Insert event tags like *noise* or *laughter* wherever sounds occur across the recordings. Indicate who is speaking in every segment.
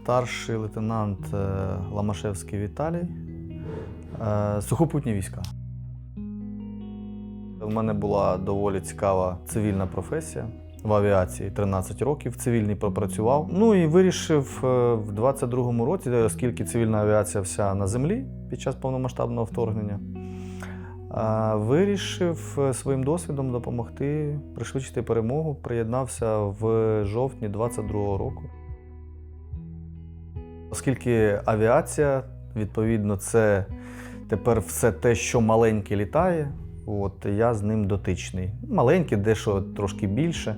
Speaker 1: Старший лейтенант е, Ламашевський Віталій, е, сухопутні війська. У мене була доволі цікава цивільна професія в авіації. 13 років цивільний пропрацював. Ну і вирішив е, в 22-му році, оскільки цивільна авіація вся на землі під час повномасштабного вторгнення. Вирішив своїм досвідом допомогти пришвидшити перемогу. Приєднався в жовтні 22-го року. Оскільки авіація, відповідно, це тепер все те, що маленьке літає, от я з ним дотичний. Маленьке, дещо трошки більше.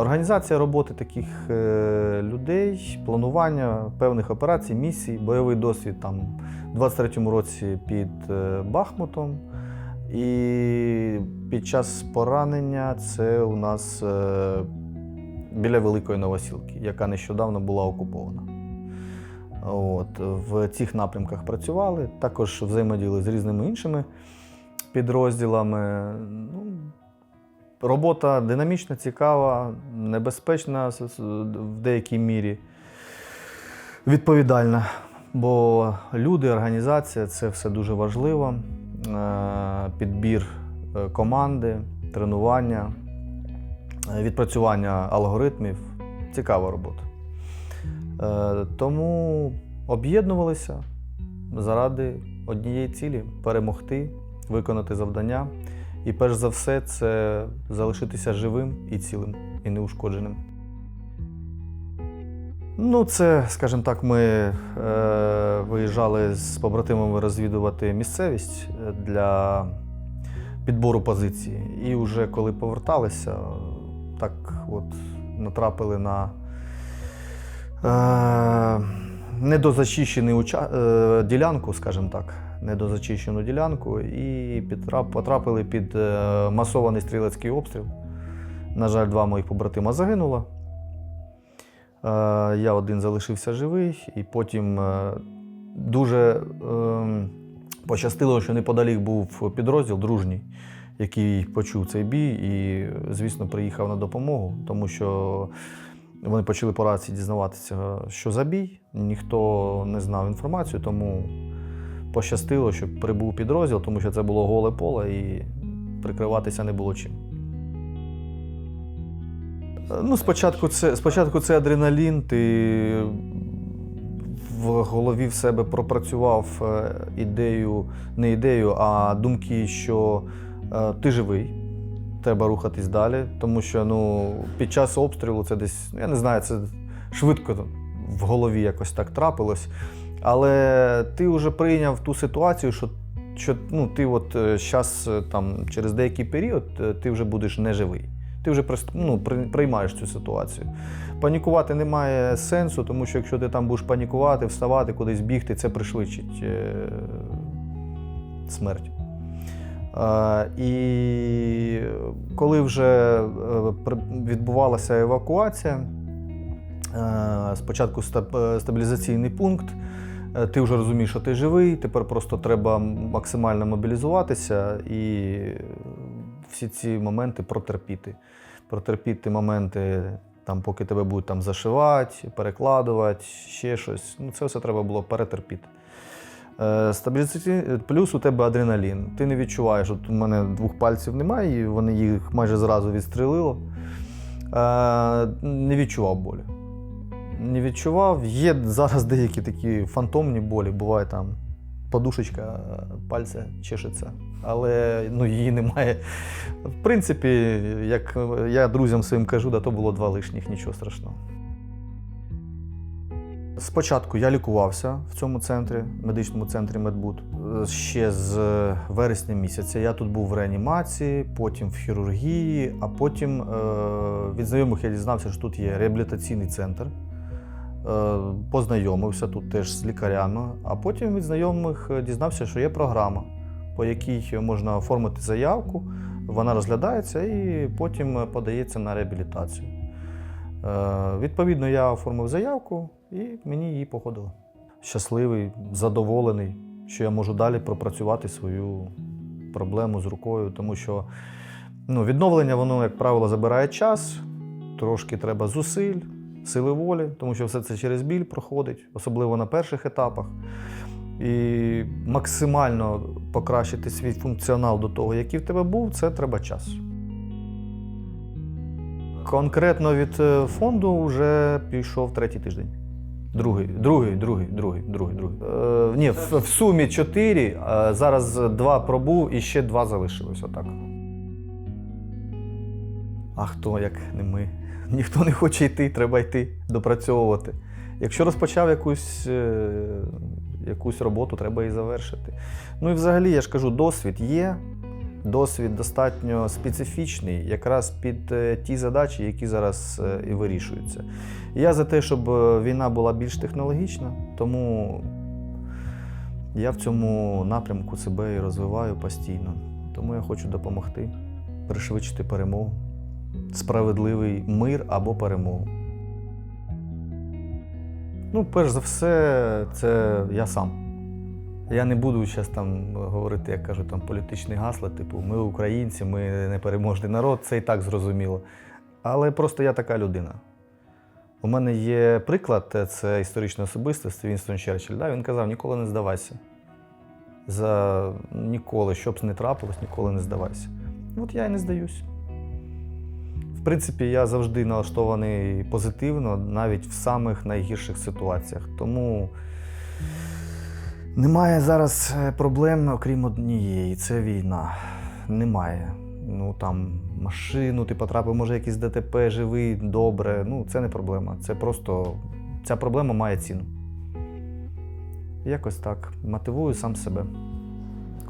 Speaker 1: Організація роботи таких е, людей, планування певних операцій, місій, бойовий досвід там у 23-му році під е, Бахмутом. І під час поранення це у нас е, біля Великої Новосілки, яка нещодавно була окупована. От, в цих напрямках працювали, також взаємодіяли з різними іншими підрозділами. Ну, робота динамічна, цікава, небезпечна в деякій мірі, відповідальна. Бо люди, організація це все дуже важливо. Е, Підбір е, команди, тренування, е, відпрацювання алгоритмів цікава робота. Е, Тому об'єднувалися заради однієї цілі перемогти, виконати завдання. І перш за все, це залишитися живим і цілим, і неушкодженим. Ну, це, скажімо так, ми е, виїжджали з побратимами розвідувати місцевість е, для підбору позиції. І вже коли поверталися, так от натрапили на недозачищену уча- е, ділянку, скажімо так, недозачищену ділянку, і потрапили під е, масований стрілецький обстріл. На жаль, два моїх побратима загинуло. Е, Я один залишився живий, і потім е, дуже ем, пощастило, що неподалік був підрозділ дружній, який почув цей бій і, звісно, приїхав на допомогу, тому що вони почали по рації дізнаватися, що за бій. Ніхто не знав інформацію, тому пощастило, що прибув підрозділ, тому що це було голе поле і прикриватися не було чим. Ну, спочатку це, спочатку це адреналін, ти в голові в себе пропрацював е, ідею, не ідею, а думки, що е, ти живий, треба рухатись далі. Тому що ну, під час обстрілу це десь, я не знаю, це швидко в голові якось так трапилось. Але ти вже прийняв ту ситуацію, що, що ну, ти от зараз, там, через деякий період, е, ти вже будеш неживий. Ти вже ну, приймаєш цю ситуацію. Панікувати немає сенсу, тому що якщо ти там будеш панікувати, вставати, кудись бігти, це пришвидшить е, смерть. Е, І коли вже е, відбувалася евакуація, е, спочатку стабілізаційний пункт, ти вже розумієш, що ти живий, тепер просто треба максимально мобілізуватися і всі ці моменти протерпіти. Протерпіти моменти, там, поки тебе будуть там зашивати, перекладувати, ще щось. Ну, це все треба було перетерпіти. Е, стабілізаційний плюс у тебе адреналін. Ти не відчуваєш, от у мене двох пальців немає, і вони їх майже зразу відстрелило. Е, не відчував болі. Не відчував. Є зараз деякі такі фантомні болі, буває там подушечка пальця чешеться, але ну, її немає. В принципі, як я друзям своїм кажу, да то було два лишніх, нічого страшного. Спочатку я лікувався в цьому центрі, медичному центрі Медбуд. Е, Ще з вересня місяця. Я тут був в реанімації, потім в хірургії, а потім е, від знайомих я дізнався, що тут є реабілітаційний центр. Е, Познайомився тут теж з лікарями, а потім від знайомих дізнався, що є програма, по якій можна оформити заявку, вона розглядається і потім подається на реабілітацію. Е, Відповідно, я оформив заявку і мені її погодили. Щасливий, задоволений, що я можу далі пропрацювати свою проблему з рукою, тому що ну, відновлення, воно, як правило, забирає час, трошки треба зусиль, сили волі, тому що все це через біль проходить, особливо на перших етапах. І максимально покращити свій функціонал до того, який в тебе був, це треба час. Конкретно від е, фонду вже пішов третій тиждень. Другий, другий, другий, другий, другий, другий. Е, ні, в, в сумі чотири, зараз два пробув і ще два залишилось. Отак. А хто, як не ми? *laughs* Ніхто не хоче йти, треба йти, допрацьовувати. Якщо розпочав якусь, е, якусь роботу, треба і завершити. Ну і взагалі, я ж кажу, досвід є. Досвід достатньо специфічний, якраз під е, ті задачі, які зараз е, і вирішуються. Я за те, щоб е, війна була більш технологічна, тому я в цьому напрямку себе і розвиваю постійно. Тому я хочу допомогти пришвидшити перемогу, справедливий мир або перемогу. Ну, перш за все, це я сам. Я не буду зараз там говорити, як кажуть, там політичні гасла, типу ми українці, ми непереможний народ, це і так зрозуміло. Але просто я така людина. У мене є приклад, це історична особистість Вінстон Черчилль. Да? Він казав: ніколи не здавайся. За ніколи, що б не трапилось, ніколи не здавайся. От я і не здаюсь. В принципі, я завжди налаштований позитивно, навіть в самих найгірших ситуаціях. Тому немає зараз е, проблем, окрім однієї це війна. Немає. Ну там машину ти потрапив, може якийсь ДТП, живий, добре. Ну, це не проблема. Це просто ця проблема має ціну. Якось так. Мотивую сам себе.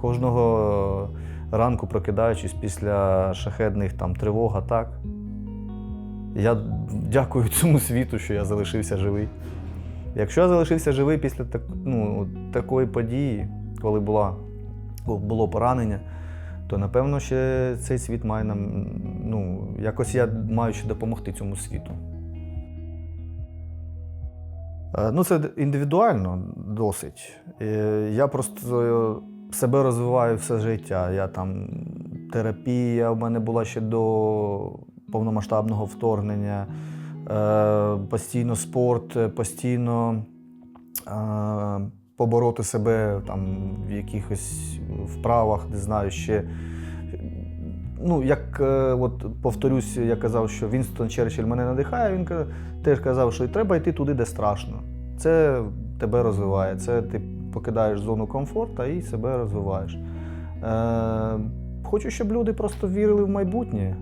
Speaker 1: Кожного ранку прокидаючись після шахедних там тривог, атак. Я дякую цьому світу, що я залишився живий. Якщо я залишився живий після так, ну, такої події, коли була, було поранення, то напевно ще цей світ має нам. Ну, якось я маю ще допомогти цьому світу. Е, Ну, це індивідуально досить. Е, Я просто себе розвиваю все життя. Я там терапія в мене була ще до повномасштабного вторгнення. Е, Постійно спорт, постійно е, побороти себе там в якихось вправах, не знаю, ще. Ну, як е, от повторюсь, я казав, що Вінстон Черчилль мене надихає, він теж казав, що треба йти туди, де страшно. Це тебе розвиває. Це ти покидаєш зону комфорту і себе розвиваєш. Е, хочу, щоб люди просто вірили в майбутнє.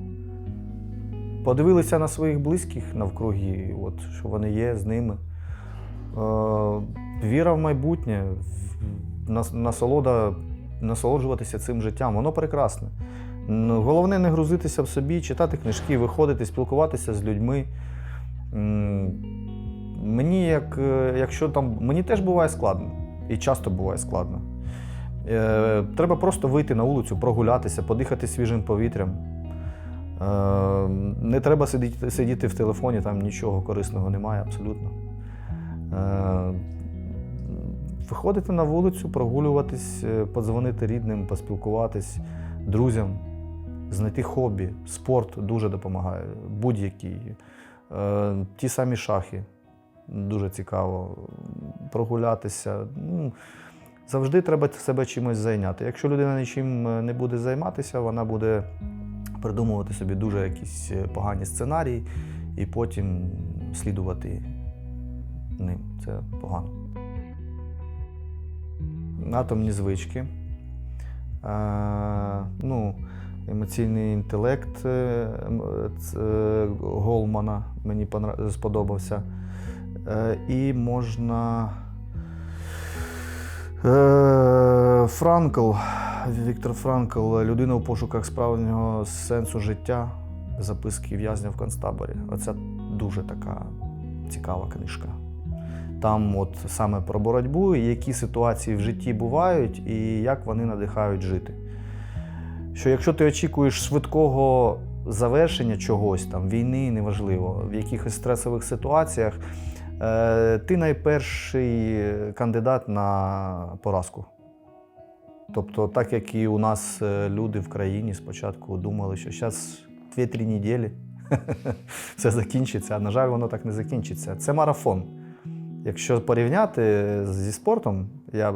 Speaker 1: Подивилися на своїх близьких навкруги, от, що вони є з ними. Е, віра в майбутнє, насолода, насолоджуватися цим життям, воно прекрасне. Головне не грузитися в собі, читати книжки, виходити, спілкуватися з людьми. Мені, як, е, якщо там, мені теж буває складно, і часто буває складно. Е, треба просто вийти на вулицю, прогулятися, подихати свіжим повітрям. Е, не треба сидіти, сидіти в телефоні, там нічого корисного немає абсолютно. Е, виходити на вулицю, прогулюватись, е, подзвонити рідним, поспілкуватись, друзям, знайти хобі. Спорт дуже допомагає, будь-який. Ті самі шахи. Дуже цікаво прогулятися. Ну, завжди треба себе чимось зайняти. Якщо людина нічим не буде займатися, вона буде придумувати собі дуже якісь е, погані сценарії і потім слідувати ним. Це погано. Атомні звички. Е, ну, емоційний інтелект е, е, Голмана мені сподобався. І можна. Франкл, Віктор Франкл, людина у пошуках справжнього сенсу життя, записки в'язня в концтаборі. Оце дуже така цікава книжка. Там от саме про боротьбу, які ситуації в житті бувають, і як вони надихають жити. Що якщо ти очікуєш швидкого завершення чогось, там, війни, неважливо, в якихось стресових ситуаціях, е, ти найперший кандидат на поразку. Тобто, так як і у нас е, люди в країні спочатку думали, що зараз 2-3 неділі *laughs* все закінчиться. А на жаль, воно так не закінчиться. Це марафон. Якщо порівняти зі спортом, я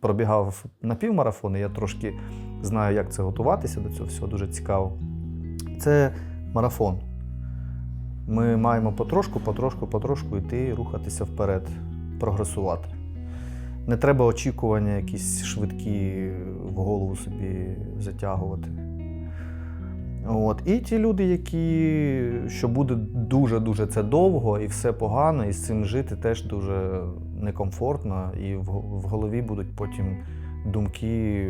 Speaker 1: пробігав напівмарафон, і я трошки знаю, як це готуватися до цього всього, дуже цікаво. Це марафон. Ми маємо потрошку, потрошку, потрошку йти, рухатися вперед, прогресувати. Не треба очікування якісь швидкі в голову собі затягувати. От. І ті люди, які що буде дуже-дуже це довго і все погано, і з цим жити теж дуже некомфортно, і в, голові будуть потім думки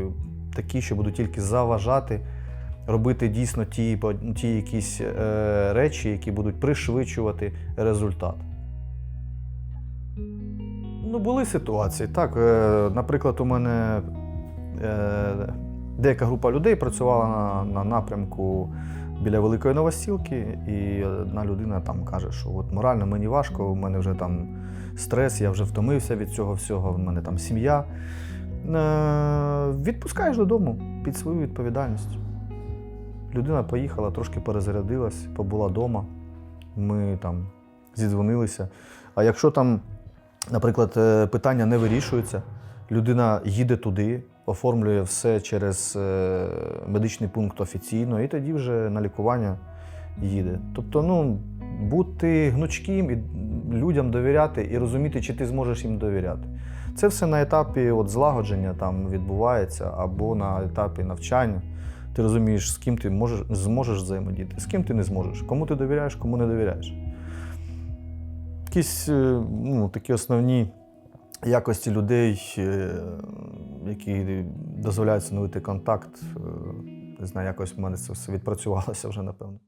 Speaker 1: такі, що будуть тільки заважати робити дійсно ті, ті якісь е, речі, які будуть пришвидшувати результат. Ну, були ситуації. Так, е, наприклад, у мене е, деяка група людей працювала на, на напрямку біля Великої Новосілки, і одна людина там каже, що от морально мені важко, у мене вже там стрес, я вже втомився від цього всього, в мене там сім'я. Е, відпускаєш додому під свою відповідальність. Людина поїхала, трошки перезарядилась, побула вдома. Ми там зідзвонилися. А якщо там, наприклад, е, питання не вирішується, людина їде туди, оформлює все через е, медичний пункт офіційно, і тоді вже на лікування їде. Тобто, ну, бути гнучким і людям довіряти і розуміти, чи ти зможеш їм довіряти. Це все на етапі от, злагодження там відбувається або на етапі навчання. Ти розумієш, з ким ти можеш, зможеш взаємодіяти, з ким ти не зможеш, кому ти довіряєш, кому не довіряєш. Якісь е, ну, такі основні якості людей, е, які дозволяють встановити контакт. е, Не знаю, якось в мене це все відпрацювалося вже, напевно.